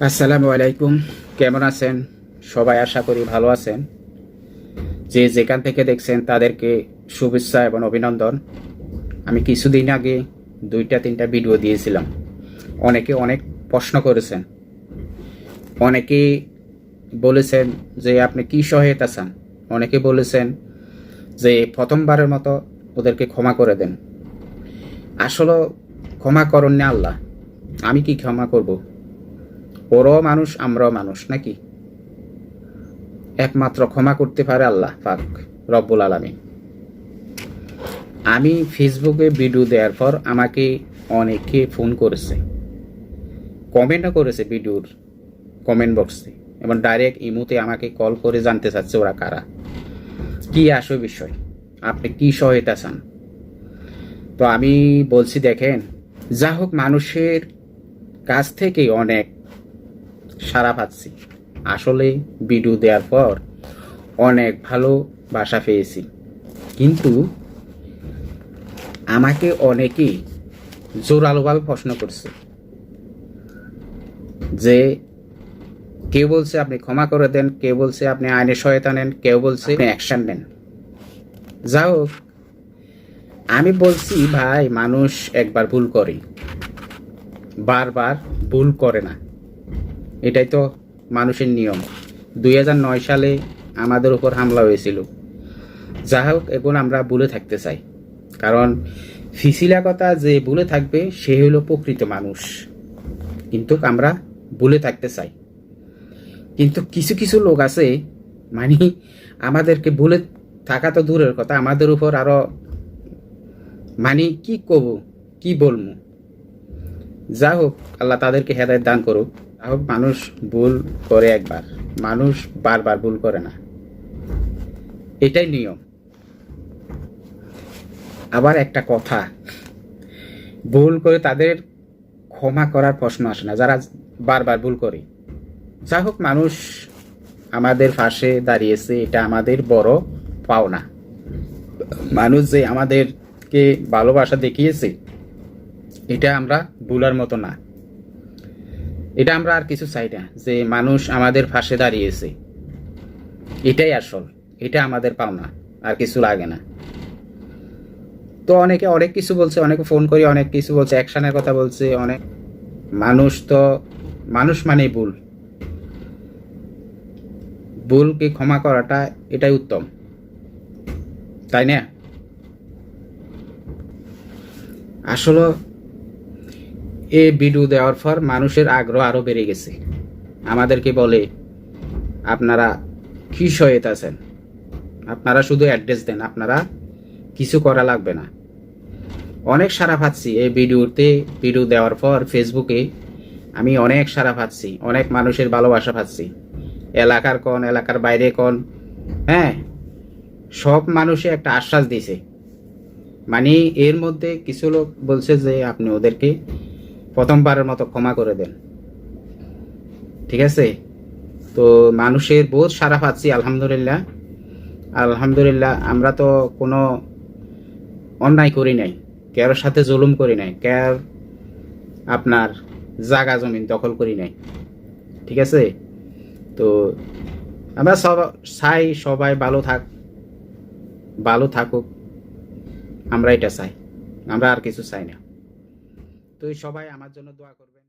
আসসালামু আলাইকুম। কেমন আছেন? সবাই আশা করি ভালো আছেন। যে যেখান থেকে দেখছেন তাদেরকে শুভেচ্ছা এবং অভিনন্দন। আমি কিছুদিন আগে দুইটা, তিনটা ভিডিও দিয়েছিলাম। অনেকে অনেক প্রশ্ন করেছেন। অনেকে বলেছেন যে আপনি কি সহায়তা চান? অনেকে বলেছেন যে প্রথমবারের মতো ওদেরকে ক্ষমা করে দেন। আসলে ক্ষমা করুন না আল্লাহ। আমি কি ক্ষমা করব? ওরও মানুষ, আমরাও মানুষ, নাকি? একমাত্র ক্ষমা করতে পারে আল্লাহ, পাক, রব্বুল আলমী আমি ফেসবুকে ভিডিও দেওয়ার পর আমাকে অনেকে ফোন করেছে। কমেন্টও করেছে ভিডিওর, কমেন্ট বক্সে, এবং ডাইরেক্ট ইমুতে আমাকে কল করে জানতে চাচ্ছে ওরা কারা। কি আসে বিষয়? আপনি কি সহায়তা চান? তো আমি বলছি, দেখেন, যা হোক মানুষের কাছ থেকে অনেক সারা পাচ্ছি। আসলে ভিডিও দেওয়ার পর অনেক ভালো বাসা পেয়েছি। কিন্তু আমাকে অনেকেই জোরালোভাবে প্রশ্ন করছে যে, কেউ বলছে আপনি ক্ষমা করে দেন, কেউ বলছে আপনি আইনের সহায়তা নেন, কেউ বলছে অ্যাকশন নেন। যা হোক, আমি বলছি, ভাই, মানুষ একবার ভুল করে। বারবার ভুল করে না। এটাই তো মানুষের নিয়ম। দুই সালে আমাদের উপর হামলা হয়েছিল। যা হোক, এখন আমরা ভুলে থাকতে চাই। কারণ ফিসিলা কথা যে ভুলে থাকবে, সে হলো প্রকৃত মানুষ। কিন্তু আমরা ভুলে থাকতে চাই। কিন্তু কিছু কিছু লোক আছে মানে আমাদেরকে ভুলে থাকা তো দূরের কথা, আমাদের উপর আরও মানে কি কব, কি বলব? যা হোক, আল্লাহ তাদেরকে হেদায়ত দান করুক। মানুষ ভুল করে একবার। মানুষ বারবার ভুল করে না। এটাই নিয়ম। আবার একটা কথা, ভুল করে তাদের ক্ষমা করার প্রশ্ন আসে না, যারা বারবার ভুল করে। যা হোক, মানুষ আমাদের পাশে দাঁড়িয়েছে, এটা আমাদের বড় পাওনা। মানুষ যে আমাদেরকে ভালোবাসা দেখিয়েছে, এটা আমরা ভুলার মতো না। এটা আমরা আর কিছু চাই না, যে মানুষ আমাদের পাশে দাঁড়িয়েছে। এটাই আসল, এটা আমাদের পাওনা, আর কিছু লাগে না। তো অনেকে অনেক কিছু বলছে, অনেকে ফোন করি, অনেক কিছু বলছে অ্যাকশানের কথা বলছে, অনেক মানুষ তো, মানুষ মানেই ভুল। ভুলকে ক্ষমা করাটা এটাই উত্তম। তাই না? আসলে এই ভিডিও দেওয়ার পর মানুষের আগ্রহ আরও বেড়ে গেছে। আমাদেরকে বলে, আপনারা কি সহায়তা আছেন। আপনারা শুধু অ্যাড্রেস দেন, আপনারা কিছু করা লাগবে না। অনেক সারা পাচ্ছি এই ভিডিওতে ভিডিও দেওয়ার পর ফেসবুকে। আমি অনেক সারা পাচ্ছি, অনেক মানুষের ভালোবাসা পাচ্ছি। এলাকার কোন, এলাকার বাইরে কোন হ্যাঁ সব মানুষে একটা আশ্বাস দিছে মানে এর মধ্যে কিছু লোক বলছে যে, আপনি ওদেরকে প্রথমবারের মতো ক্ষমা করে দেন। ঠিক আছে? তো মানুষের বহুত সারা পাচ্ছি, আলহামদুলিল্লাহ। আলহামদুলিল্লাহ, আমরা তো কোনো অন্যায় করি নাই, কারোর সাথে জুলুম করি নাই, কার আপনার জাগা জমিন দখল করি নাই। ঠিক আছে? তো আমরা সব চাই, সবাই ভালো থাক, ভালো থাকুক, আমরা এটা চাই, আমরা আর কিছু চাই না। তো সবাই আমার জন্য দোয়া করবে